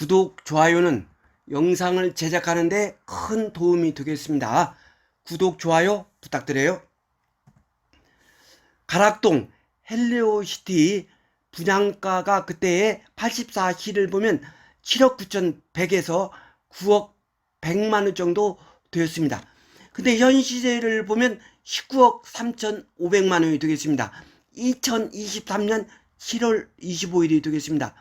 구독, 좋아요는 영상을 제작하는데 큰 도움이 되겠습니다. 구독, 좋아요 부탁드려요. 가락동 헬리오시티 분양가가 그때의 84시를 보면 7억 9,100에서 9억 100만 원 정도 되었습니다. 근데 현 시세를 보면 19억 3,500만 원이 되겠습니다. 2023년 7월 25일이 되겠습니다.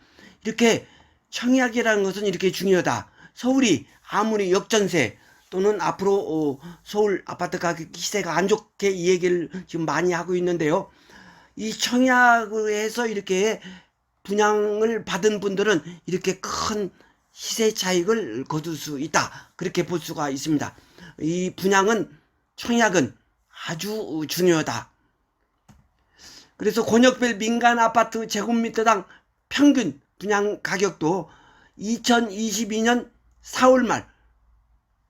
이렇게 청약이라는 것은 이렇게 중요하다. 서울이 아무리 역전세 또는 앞으로 어, 서울 아파트 가격 시세가 안 좋게 이 얘기를 지금 많이 하고 있는데요. 이 청약을 해서 이렇게 분양을 받은 분들은 이렇게 큰 시세 차익을 거둘 수 있다. 그렇게 볼 수가 있습니다. 이 분양은 청약은 아주 중요하다. 그래서 권역별 민간 아파트 제곱미터당 평균 분양 가격도 2022년 4월 말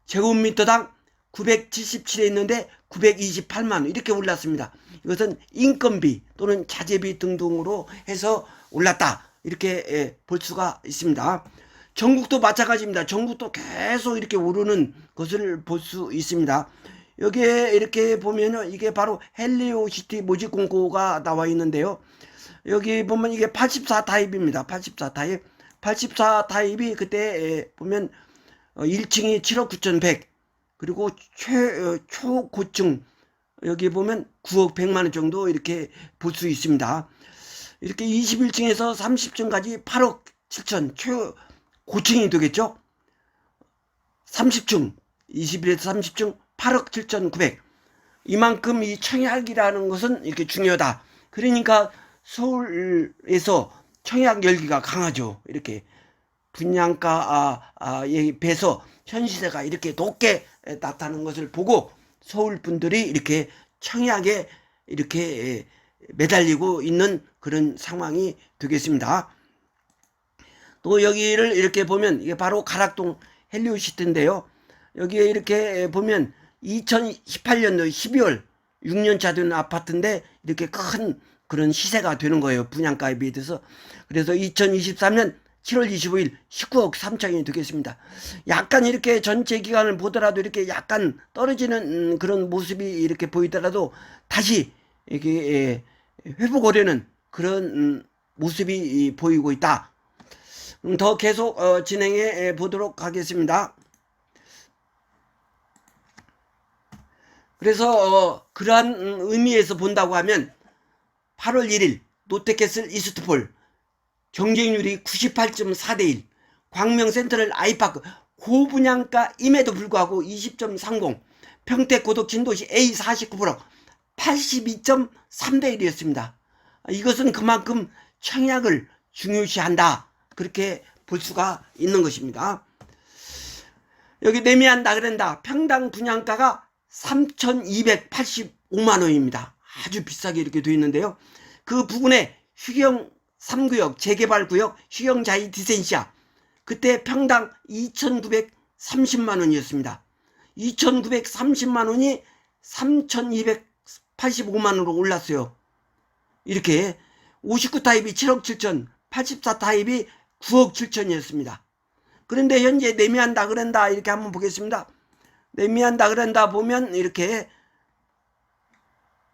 제곱미터당 977에 있는데 928만 원 이렇게 올랐습니다. 이것은 인건비 또는 자재비 등등으로 해서 올랐다 이렇게 예, 볼 수가 있습니다. 전국도 마찬가지입니다. 전국도 계속 이렇게 오르는 것을 볼 수 있습니다. 여기에 이렇게 보면은 이게 바로 헬리오시티 모집 공고가 나와 있는데요. 여기 보면 이게 84 타입입니다. 84 타입. 84 타입이 그때 에, 보면 어, 1층이 7억 9,100 그리고 최, 어, 초고층 여기 보면 9억 100만 원 정도 이렇게 볼 수 있습니다. 이렇게 21층에서 30층까지 8억 7천 최 고층이 되겠죠? 30층 21에서 30층 8억 7천 9백 이만큼 이 청약이라는 것은 이렇게 중요하다. 그러니까 서울에서 청약 열기가 강하죠. 이렇게 분양가 아, 에 비해서 현시세가 이렇게 높게 나타나는 것을 보고 서울 분들이 이렇게 청약에 이렇게 매달리고 있는 그런 상황이 되겠습니다. 또 여기를 이렇게 보면 이게 바로 가락동 헬리오시티인데요. 여기에 이렇게 보면 2018년도 12월 6년차 된 아파트인데 이렇게 큰 그런 시세가 되는 거예요. 분양가에 비해서. 그래서 2023년 7월 25일 19억 3천이 되겠습니다. 약간 이렇게 전체 기간을 보더라도 이렇게 약간 떨어지는 음, 그런 모습이 이렇게 보이더라도 다시 이렇게 예, 회복하려는 그런 음, 모습이 보이고 있다. 음, 더 계속 어, 진행해 보도록 하겠습니다. 그래서 어, 그러한 음, 의미에서 본다고 하면 8월 1일 롯데캐슬 이스트폴 경쟁률이 98.4대 1 광명 센트럴 아이파크 고분양가 임에도 불구하고 20.30 평택 고덕 진도시 A49% 82.3대 1이었습니다. 이것은 그만큼 청약을 중요시한다. 그렇게 볼 수가 있는 것입니다. 여기 내미한다 그런다. 평당 분양가가 3,285만 원입니다. 아주 비싸게 이렇게 되어 있는데요. 그 부근에 휴경 3구역, 재개발 구역, 휴경 자이 디센시아. 그때 평당 2,930만 원이었습니다. 2,930만 원이 3,285만 원으로 올랐어요. 이렇게 59 타입이 7억 7천, 84 타입이 9억 7천이었습니다. 그런데 현재 내미한다 그런다 이렇게 한번 보겠습니다. 내미한다 그런다 보면 이렇게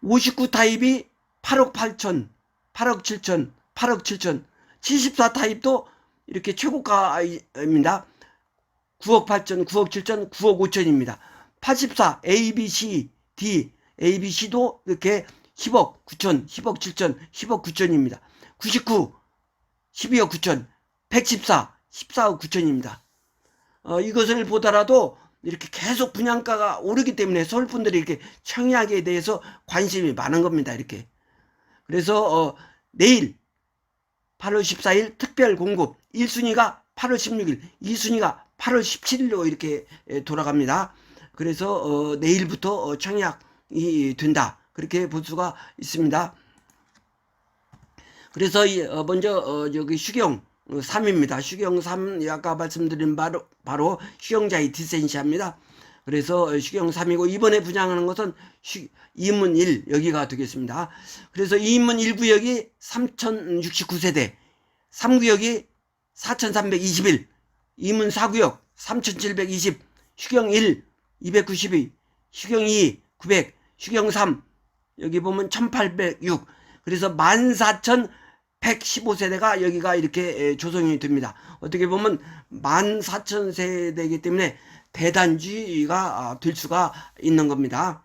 59 타입이 8억 8천, 8억 7천, 8억 7천, 74 타입도 이렇게 최고가입니다. 9억 8천, 9억 7천, 9억 5천입니다. 84 ABC, D, ABC도 이렇게 10억 9천, 10억 7천, 10억 9천입니다. 99, 12억 9천, 114, 14억 9천입니다. 어, 이것을 보더라도 이렇게 계속 분양가가 오르기 때문에 서울 분들이 이렇게 청약에 대해서 관심이 많은 겁니다. 이렇게. 그래서 어, 내일 8월 14일 특별 공급 1순위가 8월 16일, 2순위가 8월 17일로 이렇게 돌아갑니다. 그래서 어, 내일부터 어, 청약이 된다. 그렇게 볼 수가 있습니다. 그래서 이, 어, 먼저 어, 여기 휴경 3입니다. 휴경 3 아까 말씀드린 바로 바로 휴경자의 디센시아입니다. 그래서 휴경 3이고 이번에 분양하는 것은 휴, 이문 1 여기가 되겠습니다. 그래서 이문 1구역이 3069세대, 3구역이 4321, 이문 4구역 3720, 휴경 1 292, 휴경 2 900, 휴경 3 여기 보면 1806. 그래서 14,115세대가 여기가 이렇게 조성이 됩니다. 어떻게 보면 14,000세대이기 때문에 대단지가 될 수가 있는 겁니다.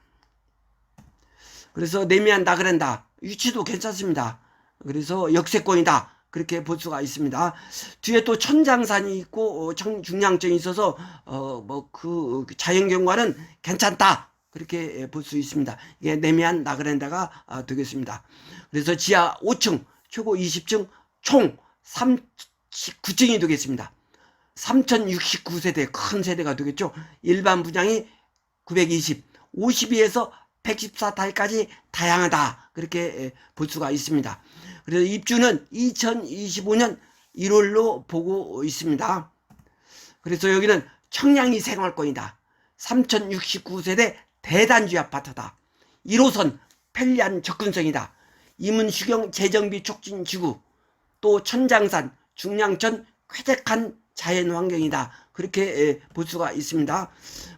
그래서 내미안 나그랜다. 위치도 괜찮습니다. 그래서 역세권이다. 그렇게 볼 수가 있습니다. 뒤에 또 천장산이 있고 어, 청, 중량점이 있어서 어 뭐 그 자연경관은 괜찮다. 그렇게 볼 수 있습니다. 이게 내미안 나그랜다가 아, 되겠습니다. 그래서 지하 5층, 최고 20층, 총 39층이 되겠습니다. 3069세대 큰 세대가 되겠죠. 일반 분양이 920, 52에서 114타입까지 다양하다. 그렇게 볼 수가 있습니다. 그래서 입주는 2025년 1월로 보고 있습니다. 그래서 여기는 청량리 생활권이다. 3069세대 대단지 아파트다. 1호선 편리한 접근성이다. 이문수경 재정비 촉진 지구 또 천장산 중량천 쾌적한 자연 환경이다. 그렇게 볼 수가 있습니다.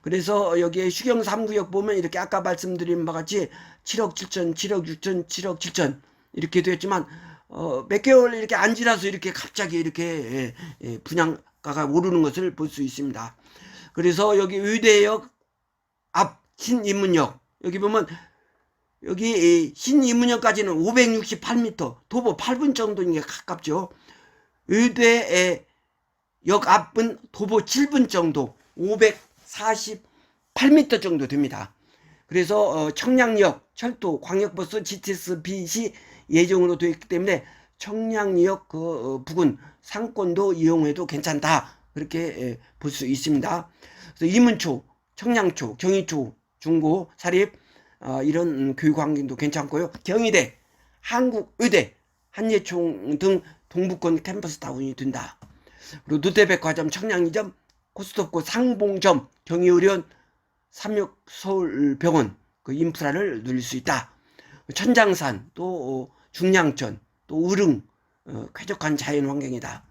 그래서 여기에 휴경 3구역 보면 이렇게 아까 말씀드린 바와 같이 7억 7천, 7억 6천, 7억 7천 이렇게 되었지만 어, 몇 개월 이렇게 안 지나서 이렇게 갑자기 이렇게 분양가가 오르는 것을 볼 수 있습니다. 그래서 여기 의대역 앞 신인문역 여기 보면 여기 신인문역까지는 568m 도보 8분 정도인 게 가깝죠. 의대역 앞은 도보 7분 정도 548m 정도 됩니다. 그래서 어, 청량역 철도 광역버스 GTS 빛이 예정으로 되어 있기 때문에 청량역 그 어, 부근 상권도 이용해도 괜찮다 그렇게 볼 수 있습니다. 그래서 이문초, 청량초, 경희초, 중고, 사립 어, 이런 교육 환경도 괜찮고요. 경희대, 한국의대, 한예총 등 동부권 캠퍼스 타운이 된다. 그리고 롯데백화점, 청량리점, 코스트코 상봉점, 경희의료원, 삼육 서울병원 그 인프라를 누릴 수 있다. 천장산 또 어, 중량천 또 우릉 어, 쾌적한 자연 환경이다.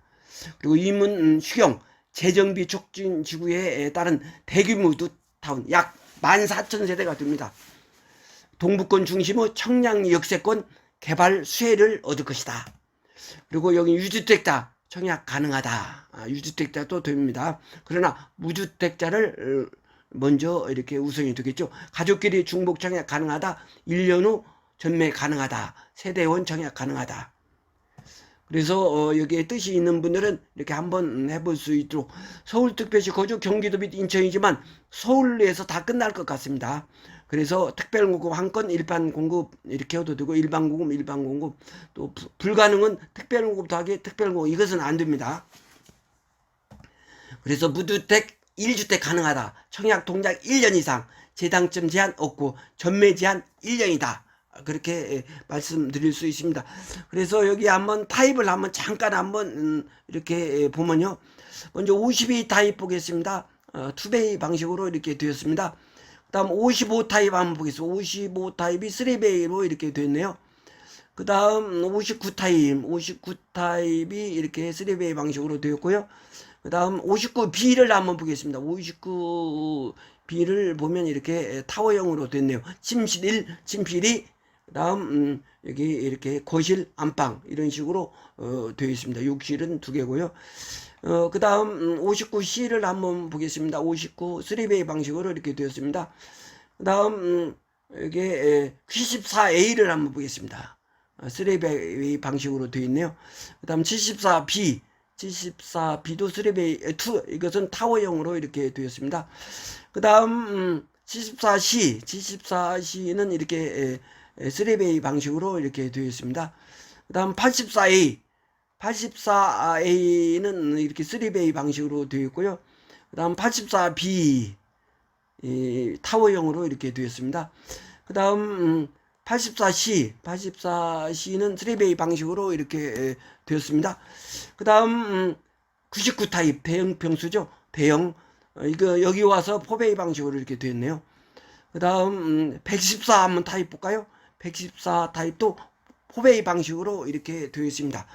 그리고 이문 휴경 재정비 촉진 지구에 따른 대규모 두타운 약 14,000세대가 됩니다. 동부권 중심의 청량 역세권 개발 수혜를 얻을 것이다. 그리고 여기 유주택자 청약 가능하다. 아, 유주택자도 됩니다. 그러나 무주택자를 어, 먼저 이렇게 우선이 되겠죠. 가족끼리 중복 청약 가능하다. 1년 후 전매 가능하다. 세대원 청약 가능하다. 그래서 어, 여기에 뜻이 있는 분들은 이렇게 한번 해볼 수 있도록 서울특별시 거주 경기도 및 인천이지만 서울에서 다 끝날 것 같습니다. 그래서 특별 공급 한 건 일반 공급 이렇게 해도 되고 일반 공급 일반 공급 또 부, 불가능은 특별 공급 더하기 특별 공급 이것은 안 됩니다. 그래서 무주택 1주택 가능하다. 청약 동작 1년 이상 재당점 제한 없고 전매 제한 1년이다. 그렇게 말씀드릴 수 있습니다. 그래서 여기 한번 타입을 한번 잠깐 한번 음, 이렇게 보면요. 먼저 52 타입 보겠습니다. 어, 투베이 방식으로 이렇게 되었습니다. 그 다음 55 타입 한번 보겠습니다. 55 타입이 3베이로 이렇게 되었네요. 그 다음 59 타입, 59 타입이 이렇게 3베이 방식으로 되었고요. 그 다음 59B를 한번 보겠습니다. 59B를 보면 이렇게 타워형으로 됐네요. 침실 1, 침실 2, 그 다음 음, 여기 이렇게 거실, 안방 이런 식으로 어, 되어 있습니다. 욕실은 두 개고요. 어, 그 다음 음, 59C를 한번 보겠습니다. 59 3베이 방식으로 이렇게 되었습니다. 그 다음 음, 여기 74A를 한번 보겠습니다. 3베이 방식으로 되어 있네요. 그 다음 74B 74B도 3베이 2 이것은 타워형으로 이렇게 되었습니다. 그 다음 음, 74C 74C는 이렇게 3베이 방식으로 이렇게 되어 있습니다. 그 다음 84A 84A는 이렇게 3베이 방식으로 되어 있고요. 그 다음 84B 타워형으로 이렇게 되어 있습니다. 그 다음 84C 84C는 3베이 방식으로 이렇게 되었습니다. 그 다음 99 타입 대형 평수죠. 대형 어, 이거 여기 와서 4베이 방식으로 이렇게 되었네요. 그 다음 114 한번 타입 볼까요? 114 타입도 4베이 방식으로 이렇게 되어 있습니다.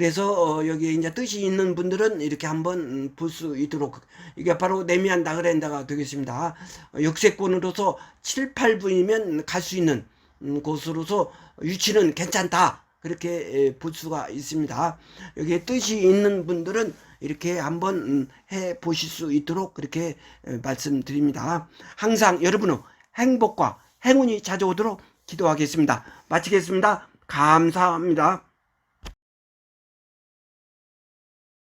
그래서 어, 여기 이제 뜻이 있는 분들은 이렇게 한번 볼 수 있도록 이게 바로 네미안 나그렌다가 되겠습니다. 어, 역세권으로서 7, 8분이면 갈 수 있는 음, 곳으로서 위치는 괜찮다. 그렇게 에, 볼 수가 있습니다. 여기에 뜻이 있는 분들은 이렇게 한번 음, 해 보실 수 있도록 그렇게 에, 말씀드립니다. 항상 여러분의 행복과 행운이 찾아오도록 기도하겠습니다. 마치겠습니다. 감사합니다.